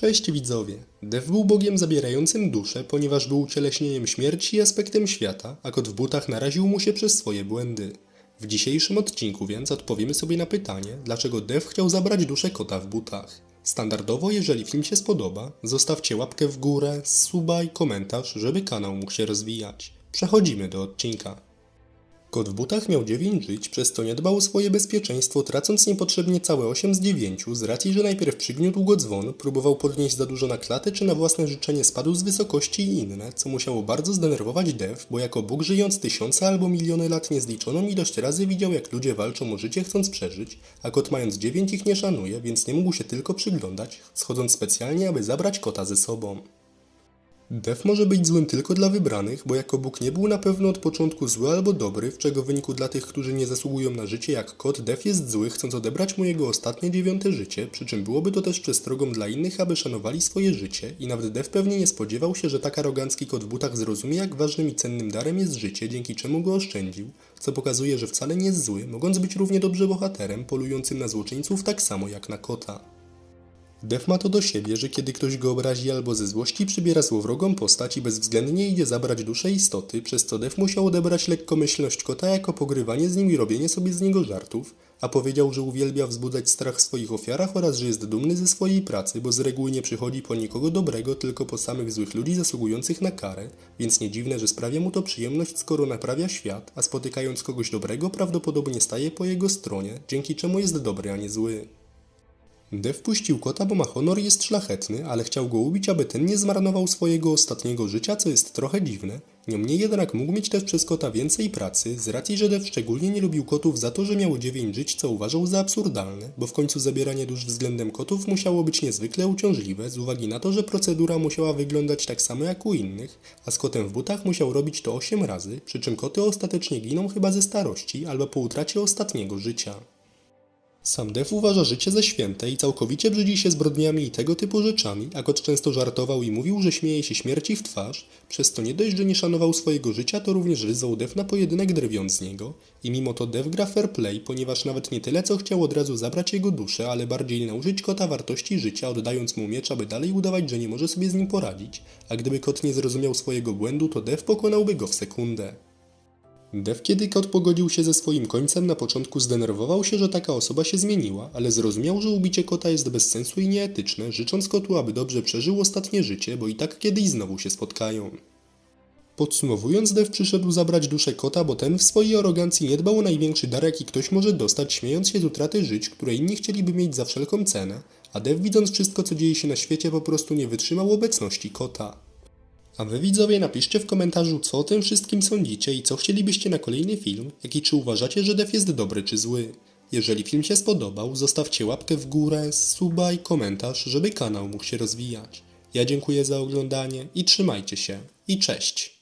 Cześć widzowie. Dev był bogiem zabierającym duszę, ponieważ był ucieleśnieniem śmierci i aspektem świata, a kot w butach naraził mu się przez swoje błędy. W dzisiejszym odcinku więc odpowiemy sobie na pytanie, dlaczego Dev chciał zabrać duszę kota w butach. Standardowo, jeżeli film się spodoba, zostawcie łapkę w górę, suba i komentarz, żeby kanał mógł się rozwijać. Przechodzimy do odcinka. Kot w butach miał 9 żyć, przez co nie dbał o swoje bezpieczeństwo, tracąc niepotrzebnie całe 8 z 9, z racji, że najpierw przygniótł go dzwon, próbował podnieść za dużo na klatę, czy na własne życzenie spadł z wysokości i inne, co musiało bardzo zdenerwować Dev, bo jako Bóg żyjąc tysiące albo miliony lat niezliczoną ilość razy widział, jak ludzie walczą o życie chcąc przeżyć, a kot mając 9 ich nie szanuje, więc nie mógł się tylko przyglądać, schodząc specjalnie, aby zabrać kota ze sobą. Dev może być złym tylko dla wybranych, bo jako Bóg nie był na pewno od początku zły albo dobry, w czego wyniku dla tych, którzy nie zasługują na życie jak kot, Dev jest zły, chcąc odebrać mu jego ostatnie dziewiąte życie, przy czym byłoby to też przestrogą dla innych, aby szanowali swoje życie i nawet Dev pewnie nie spodziewał się, że tak arogancki kot w butach zrozumie, jak ważnym i cennym darem jest życie, dzięki czemu go oszczędził, co pokazuje, że wcale nie jest zły, mogąc być równie dobrze bohaterem, polującym na złoczyńców tak samo jak na kota. Dev ma to do siebie, że kiedy ktoś go obrazi albo ze złości przybiera złowrogą postać i bezwzględnie idzie zabrać duszę istoty, przez co Dev musiał odebrać lekkomyślność kota jako pogrywanie z nim i robienie sobie z niego żartów, a powiedział, że uwielbia wzbudzać strach w swoich ofiarach oraz że jest dumny ze swojej pracy, bo z reguły nie przychodzi po nikogo dobrego, tylko po samych złych ludzi zasługujących na karę, więc nie dziwne, że sprawia mu to przyjemność, skoro naprawia świat, a spotykając kogoś dobrego prawdopodobnie staje po jego stronie, dzięki czemu jest dobry, a nie zły. Dev puścił kota, bo ma honor jest szlachetny, ale chciał go ubić, aby ten nie zmarnował swojego ostatniego życia, co jest trochę dziwne. Niemniej jednak mógł mieć też przez kota więcej pracy, z racji, że Dev szczególnie nie lubił kotów za to, że miały 9 żyć, co uważał za absurdalne, bo w końcu zabieranie dusz względem kotów musiało być niezwykle uciążliwe, z uwagi na to, że procedura musiała wyglądać tak samo jak u innych, a z kotem w butach musiał robić to 8 razy, przy czym koty ostatecznie giną chyba ze starości albo po utracie ostatniego życia. Sam Dev uważa życie za święte i całkowicie brzydzi się zbrodniami i tego typu rzeczami, a kot często żartował i mówił, że śmieje się śmierci w twarz, przez to nie dość, że nie szanował swojego życia, to również ryzał Dev na pojedynek drwiąc z niego. I mimo to Dev gra fair play, ponieważ nawet nie tyle co chciał od razu zabrać jego duszę, ale bardziej nauczyć kota wartości życia, oddając mu miecz, aby dalej udawać, że nie może sobie z nim poradzić, a gdyby kot nie zrozumiał swojego błędu, to Dev pokonałby go w sekundę. Dev, kiedy kot pogodził się ze swoim końcem, na początku zdenerwował się, że taka osoba się zmieniła, ale zrozumiał, że ubicie kota jest bez sensu i nieetyczne, życząc kotu, aby dobrze przeżył ostatnie życie, bo i tak kiedyś znowu się spotkają. Podsumowując, Dev przyszedł zabrać duszę kota, bo ten w swojej arogancji nie dbał o największy dar, jaki ktoś może dostać, śmiejąc się z utraty żyć, które inni chcieliby mieć za wszelką cenę, a Dev, widząc wszystko, co dzieje się na świecie, po prostu nie wytrzymał obecności kota. A wy widzowie napiszcie w komentarzu, co o tym wszystkim sądzicie i co chcielibyście na kolejny film, jak i czy uważacie, że Dev jest dobry czy zły. Jeżeli film się spodobał, zostawcie łapkę w górę, suba i komentarz, żeby kanał mógł się rozwijać. Ja dziękuję za oglądanie i trzymajcie się. I cześć!